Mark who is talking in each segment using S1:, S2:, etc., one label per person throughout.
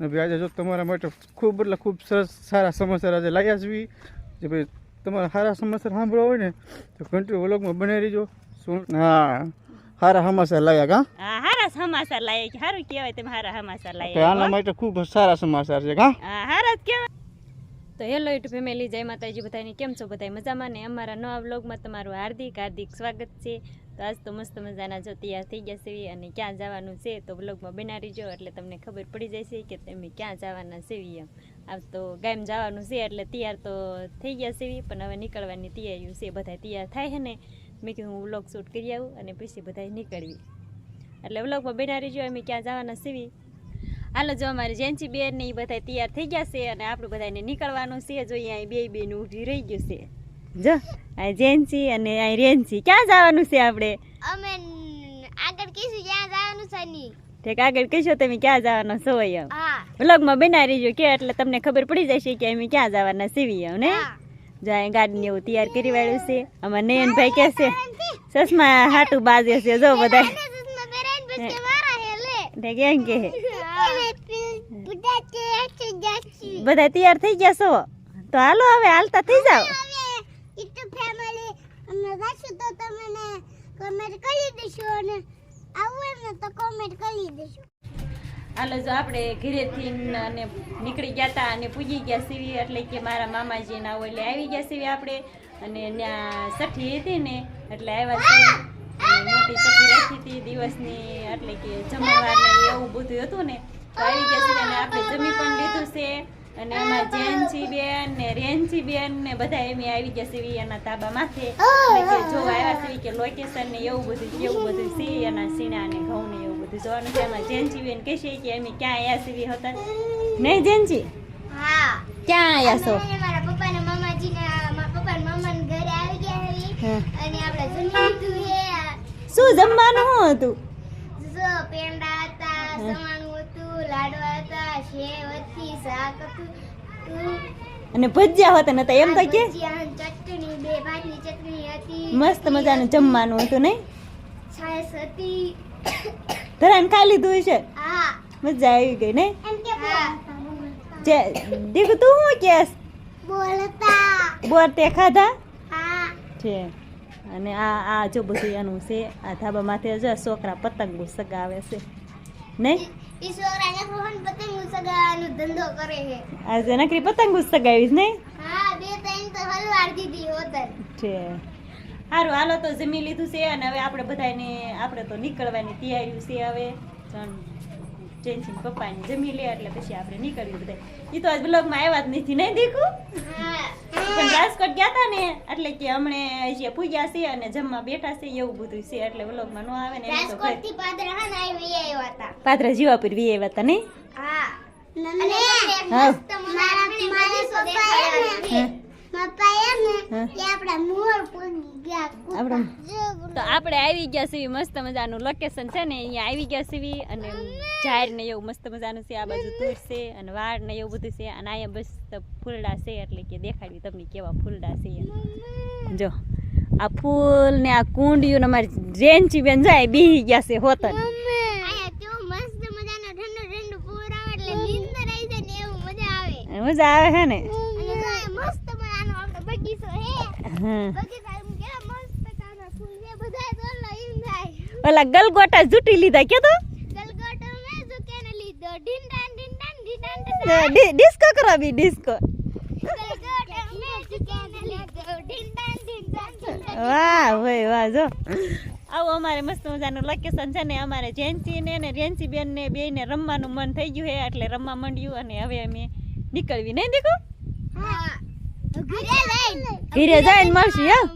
S1: અને આજે જો તમારા માટે ખૂબ એટલે ખૂબ સરસ સારા સમાચાર આજે લાવ્યા છીએ જે ભાઈ તમારા સારા સમાચાર સાંભળવા હોય ને તો કન્ટ્રી વ્લોગમાં બનાવી રહીજો શું? હા સારા સમાચાર લાવ્યા કા?
S2: હા હારા સમાચાર લાય સારું કહેવાય તમે હારા સમાચાર
S1: તો આના માટે ખૂબ સારા સમાચાર છે કા?
S2: હા હારા જ કહેવાય. તો હેલો યુટ્યુબ ફેમિલી જય માતાજી બધાની કેમ છો બધા મજામાં ને? અમારા નવા વ્લોગમાં તમારું હાર્દિક હાર્દિક સ્વાગત છે. તો આજ તો મસ્ત મજાના જો તૈયાર થઈ ગયા છે અને ક્યાં જવાનું છે તો બ્લોગમાં બનાવી જો એટલે તમને ખબર પડી જાય છે કે તમે ક્યાં જવાના છે એમ. આજ તો ગામ જવાનું છે એટલે તૈયાર તો થઈ ગયા છે, પણ હવે નીકળવાની તૈયારીઓ છે, બધા તૈયાર થાય છે ને? મેં કીધું હું વ્લોગ શૂટ કરી આવું અને પછી બધા નીકળવી. એટલે વ્લોગમાં બનાવી જો અમે ક્યાં જવાના સીવી હાલો જો અમારી જેન્સી બેન ને એ બધા તૈયાર થઈ ગયા છે અને આપણે બધાને નીકળવાનું છે. જો અહીંયા બે બેન ઊભી રહી ગયું છે. જો આ જેન્સી અને આ રેન્સી ક્યાં જવાનું છે આપણે?
S3: અમે આગળ કીશું ક્યાં જવાનું છે ની.
S2: ઠીક આગળ કહીશો તમે ક્યાં જવાનો છો એમ.
S3: હા.
S2: વ્લોગમાં બનાવી રહીજો કે એટલે તમને ખબર પડી જશે કે અમે ક્યાં જવાના સીવી એમ ને? જો અહીં ગાડીને એવું તૈયાર કરી વાળ્યું છે. અમાર નયનભાઈ કે છે ચશ્મા હાટું બાજે છે જો બધા. ઠીક એમ કે
S3: બધા
S2: તૈયાર થઈ ગયા છો? તો હાલો હવે હાલતા થઈ જાઓ
S3: હવે યુટ્યુબ ફેમિલી અમે જાશું તો તમને કમેન્ટ કરી દેજો અને આવું ને તો કમેન્ટ કરી દેજો
S2: હાલો જો આપણે ઘરેથી અને નીકળી ગયા હતા અને પૂજી ગયા સીવી એટલે કે મારા મામાજી ના એટલે આવી ગયા સીવી આપણે. અને ત્યાં સઠી હતી ને એટલે આવ્યા મોટી સઠી રાખી હતી દિવસની એટલે કે જમવાને એવું બધું હતું ને તો આવી ગયા સીવી અને આપણે જમી પણ લીધું છે. અને એમાં જેન્સી બેન ને રેન્સી બેન ને બધા એમ આવી ગયા સીવી એના તાબા માથે જોવા આવ્યા સીવી કે લોકેશન ને એવું બધું કેવું બધું સી એના સીણા ને ઘઉં ને એવું બધું જોવાનું છે. એમાં જેન્સી બેન કહેશે કે અમે ક્યાં આવ્યા સીવી હતા. નહીં જેન્સી
S3: હા.
S2: ક્યાં આવ્યા છો?
S3: મારા પપ્પા ને મામાજી ને મારા પપ્પા ને મામા ને ઘરે આવી ગયા અને આપણે જમી લીધું હે
S2: શું જમવાનું હતું? અને ભજીયા હતા નતા એમ તો કે મસ્ત મજાનું જમવાનું હતું નહીં? ધરાન ખાઈ લીધું છે મજા આવી ગઈ
S3: હા
S2: જે, દીકુ, તું શું કેસ?
S3: બોલતા
S2: બોર ખાધા?
S3: હા
S2: છે. અને આ આ જો બધું એનું છે, આ ધાબા માથે જો છોકરા પતંગ સગાવે છે. નહીં?
S3: ઈ છોકરા ને રોહન પતંગ સગાવાનો ધંધો કરે છે.
S2: આજે નકરી પતંગ સગાવીશ નહીં?
S3: હા બે ત્રણ તો હલવાડ દીધી હોતર
S2: છે. સારું હાલો તો જમી લીધું છે અને હવે આપણે બધાને આપણે તો નીકળવાની તૈયારી છે હવે. જણ પપ્પાને પપ્પાની જમી લે એટલે પછી આપણે નીકળ્યું બધા એ તો આજ બ્લોગમાં આવ્યા જ નથી નહીં દીકું? પણ રાજકોટ ગયા હતા ને એટલે કે હમણે હજી પૂજ્યા છે અને જમવા બેઠા છે એવું બધું છે એટલે બ્લોગમાં ન આવે ને
S3: રાજકોટથી પાદરા ના આવી આવ્યા હતા
S2: પાત્રા જીવાપુર વી આવ્યા હતા નહીં?
S3: હા. અને
S2: હા.
S3: મસ્ત મારા મારા પપ્પા
S2: તો આપણે આવી ગયા સીવી મસ્ત મજાનું લોકેશન છે ને અહીંયા આવી ગયા સીવી અને ઝાડ ને એવું મસ્ત મજાનું છે આ બાજુ તૂર છે અને વાળ ને એવું બધું છે અને અહીંયા બસ ફૂલડા છે એટલે કે દેખાડ્યું તમને કેવા ફૂલડા છે. જો આ ફૂલ ને આ કુંડિયું ને અમારી રેન્ચી બેન જાય બીહી ગયા છે હોતન
S3: મજા આવે. મસ્ત મજાનો
S2: ઓલા ગલગોટા જૂટી લીધા કે તો?
S3: ગલગોટો મે લીધો.
S2: ડિસ્કો કરો બી ડિસ્કો
S3: ગલગોટો મે લીધો.
S2: વાહ ભાઈ વાહ જો. આવું અમારે મસ્ત મજાનું લોકેશન છે ને અમારે જેન્સી ને ને રેન્સી બેન ને બે ને રમવાનું મન થઈ ગયું હે એટલે રમવા માંડ્યું અને હવે અમે નીકળવી. નહીં દીકુ
S3: હા. ઘરે
S2: જઈને મળશું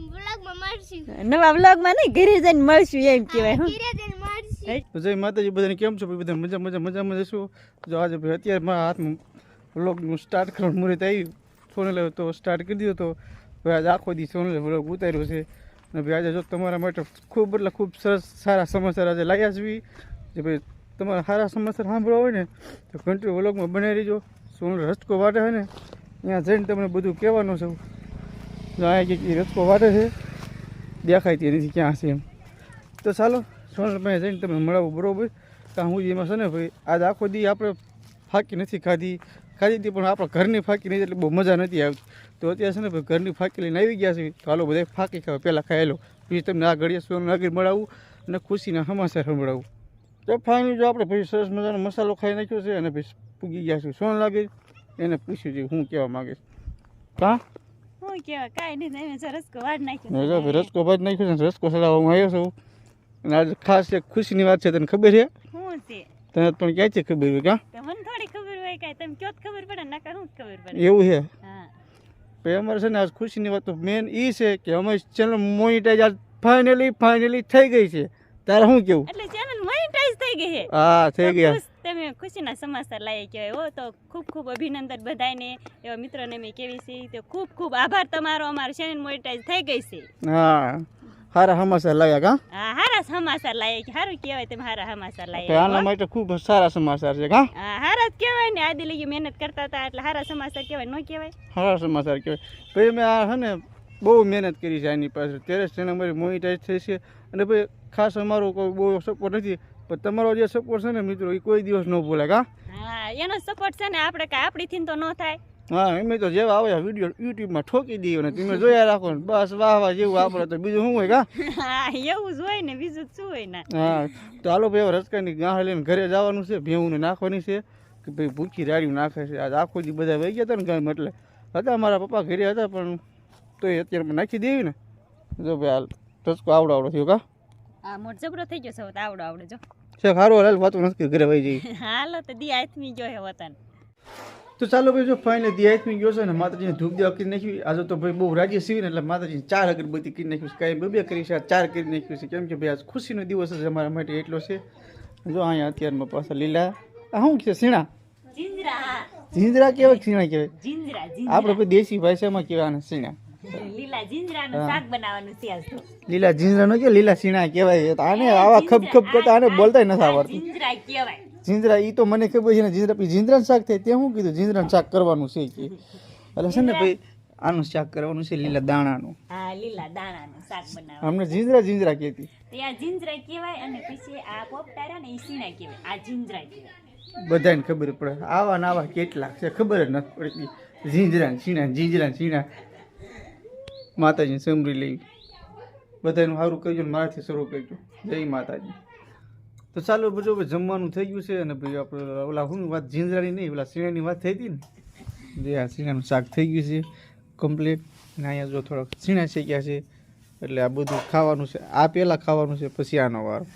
S3: મળશું.
S2: નવા વ્લોગમાં નહીં ઘરે જઈને મળશું એમ કહેવાય હું.
S3: ઘરે જઈને મળશું.
S1: તો જય માતાજી બધાને કેમ છો? ભાઈ બધા મજા મજા મજામાં જશું જો આજે ભાઈ અત્યારે મારા હાથમાં વ્લોગનું સ્ટાર્ટ કરવાનું મુહૂર્ત આવ્યું. સોનલે તો સ્ટાર્ટ કરી દીધો તો ભાઈ આજે આખો દી સોનલે વ્લોગ ઉતાર્યો છે. અને ભાઈ આજે જો તમારા માટે ખૂબ એટલે ખૂબ સરસ સારા સમાચાર આજે લાવ્યા છીએ જે ભાઈ તમારા સારા સમાચાર સાંભળવા હોય ને તો કન્ટ્રી વ્લોગમાં બનાવી રહીજો સોનલ રસ્કો વાટે છે ને ત્યાં જઈને તમને બધું કહેવાનું છે. અહીંયા કંઈક રસ્કો વાટે છે, દેખાય તે નથી ક્યાં છે એમ. તો ચાલો, સોનલ પાસે જઈને તમે મળાવું બરાબર. કારણ હું એમાં છે ને ભાઈ, આજ આખો દી આપણે ફાંકી નથી ખાધી. ખાધી હતી પણ આપણા ઘરની ફાંકી નહીં એટલે બહુ મજા નથી આવતી. તો અત્યારે છે ને ભાઈ, ઘરની ફાંકી લઈને આવી ગયા છે. તો હાલો બધા ફાંકી ખાવા પહેલાં ખાયેલો પછી તમને આ ઘડીએ સોનું આગળ મળાવું અને ખુશીના સમાચાર સંભળાવું. તો ફાઇનલી જો આપણે ભાઈ સરસ મજાનો મસાલો ખાઈ નાખ્યો છે અને ભાઈ પૂગી ગયા છે સોન લાગે એને પૂછ્યું છે હું કહેવા માગે કા?
S2: હું કહેવા કાંઈ નહીં તમે રસકો વાળ નાખ્યો
S1: રસકો ભાજ નાખ્યો છે રસકો ચડાવવા હું આવ્યો છું. અને આજે ખાસ એક ખુશીની વાત છે તને ખબર છે?
S2: શું છે?
S1: તને પણ ક્યાંથી ખબર હોય કાં?
S2: મને થોડી ખબર હોય કાંઈ તમે કયો ખબર પડે ના શું ખબર પડે.
S1: એવું છે?
S2: હા.
S1: ભાઈ અમારે છે ને આજ ખુશીની વાત તો મેન એ છે કે અમે ચેનલ મોનિટાઈઝ આજ ફાઇનલી ફાઇનલી થઈ ગઈ છે. તારે શું કેવું?
S2: એટલે ચેનલ મોનિટાઈઝ થઈ ગઈ છે?
S1: હા થઈ ગયા.
S2: ખુશીના સમાચાર લાવી કહેવાય હો તો ખૂબ ખૂબ અભિનંદન બધાને એવા મિત્રોને મેં કેવી છે. તો ખૂબ ખૂબ આભાર તમારો. અમારો ચેનલ મોનેટાઈઝ થઈ ગઈ છે.
S1: હા. હારા સમાચાર લાવ્યા કા
S2: હા હારા સમાચાર લાવી સારું કહેવાય તમે હારા સમાચાર લાવ્યા
S1: આના માટે ખૂબ સારા સમાચાર છે કા
S2: હા હારા જ કહેવાય ને. આદિ લગી મહેનત કરતા હતા એટલે હારા સમાચાર કહેવાય ન કહેવાય?
S1: હારા સમાચાર કહેવાય. ભાઈ મેં આ છે ને બહુ મહેનત કરી છે આની પાછળ. ત્યારે ચેનલ અમારી મોનિટાઈઝ થઈ છે. અને ભાઈ ખાસ અમારો કોઈ બહુ સપોર્ટ નથી. પણ તમારો જે સપોર્ટ છે ને મિત્રો એ કોઈ દિવસ ન ભૂલે કા?
S2: હા એનો સપોર્ટ છે ને આપણે કાંઈ આપણીથી તો ન થાય.
S1: હા એમ તો જેવા આવે વીડિયો યુટ્યુબમાં ઠોકી દઈએ ને તમે જોયા રાખો ને બસ વાહ વાહ જેવું આપણે તો બીજું શું હોય કા?
S2: એવું જ હોય ને બીજું શું હોય ને?
S1: હા તો હાલો ભાઈ રસકાની ગાહ લઈને ઘરે જવાનું છે ભેવું નાખવાની છે કે ભાઈ ભૂખી રાડ્યું નાખે છે. આજ આખો દી બધા વહી ગયા હતા ને ગામ એટલે. હતા મારા પપ્પા ઘરે હતા પણ તોય અત્યારે મેં નાખી દેવી ને. જો ભાઈ હાલ રસકો આવડો આવડો થયો કા?
S2: આ મોટ જબરો થઈ ગયો છે આવડો આવડે જો.
S1: છે સારું હાલ વાતું નથી ઘરે વહી જઈ.
S2: હાલો તો દી આથમી ગયો હે વતન.
S1: તો ચાલો ભાઈ જો ફાઇનલી દિયાતમી ગયો છે ને માતાજીને ધૂપ દેવા કરી નાખ્યું આજે તો ભાઈ બહુ રાજી સીવી ને એટલે માતાજીને ચાર અગરબત્તી કરી નાખ્યું છે કાંઈ બે બે કરી છે ચાર કરી નાખ્યું છે. કેમ કે ભાઈ આજ ખુશીનો દિવસ છે અમારા માટે એટલો છે. જો અહીંયા અત્યારમાં પાછા લીલા. આ શું છે સીણા?
S2: જીંજરા
S1: ઝીંઝરા કેવાય સીણા કેવાય?
S2: જીંજરા
S1: આપણે દેશી ભાષામાં કહેવાય આને સીણા.
S2: લીલા જીંજરાનું શાક બનાવવાનું છે આજ
S1: લીલા ઝીંઝરા નો કે લીલા સીણા કહેવાય આને આવા ખબ ખબ કરતા આને બોલતાય નથી આવડતું.
S2: જીંજરા કહેવાય.
S1: જીંજરા એ તો મને ખબર છે ને પી પછી ઝીંઝરાનું શાક થાય તે શું કીધું ઝીંઝરાનું શાક કરવાનું છે કે. એટલે છે ને ભાઈ આનું શાક કરવાનું છે લીલા દાણાનું.
S2: હા લીલા દાણાનું શાક બનાવવાનું.
S1: અમને જીંજરા જીંજરા કહેતી.
S2: ત્યાં જીંજરા કહેવાય અને પછી આ પોપટારા ને ઈ સીણા કહેવાય. આ જીંજરા કહેવાય.
S1: બધાને ખબર પડે. આવા ને આવા કેટલા છે ખબર જ નથી પડતી. જીંજરા સીણા જીંજરા સીણા માતાજીને સમરી લેવી. બધાનું સારું કરજો ને મારાથી શરૂ કરજો. જય માતાજી. તો ચાલો બધું હવે જમવાનું થઈ ગયું છે અને ભાઈ આપણે ઓલા શું વાત ઝીંઝરાની નહીં ઓલા સીણાની વાત થઈ હતી ને? જે આ શીણાનું શાક થઈ ગયું છે કમ્પ્લીટ અને અહીંયા જો થોડાક શીણા શેક્યા છે. એટલે આ બધું ખાવાનું છે. આ પહેલાં ખાવાનું છે પછી આનો વારો.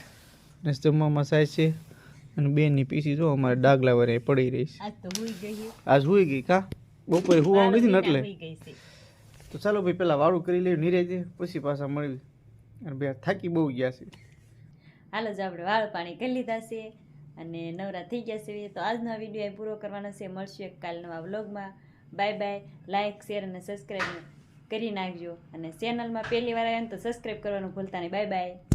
S1: ને જમવામાં સાય છે. અને બેનની પીસી જો અમારે ડાગલા વરે પડી રહી છે.
S2: આજ હુઈ ગઈ.
S1: કા? બપોરે હુવાનું નથી ને એટલે? તો ચાલો ભાઈ, પેલા વાળું કરી લઈએ નિરાજે પછી પાછા મળી અને બે થાકી બહુ ગયા છે.
S2: હાલો, જો આપણે વાળ પાણી કરી લીધા છે અને નવરા થઈ ગયા છે. તો આજનો આ વીડિયો પૂરો કરવાનો છે. મળશે એક કાલ નવા વ્લોગમાં બાય બાય લાઇક શેર અને સબસ્ક્રાઈબ કરી નાખજો. અને ચેનલમાં પહેલી વાર આવ્યા ને તો સબસ્ક્રાઈબ કરવાનું ભૂલતા નહીં. Bye bye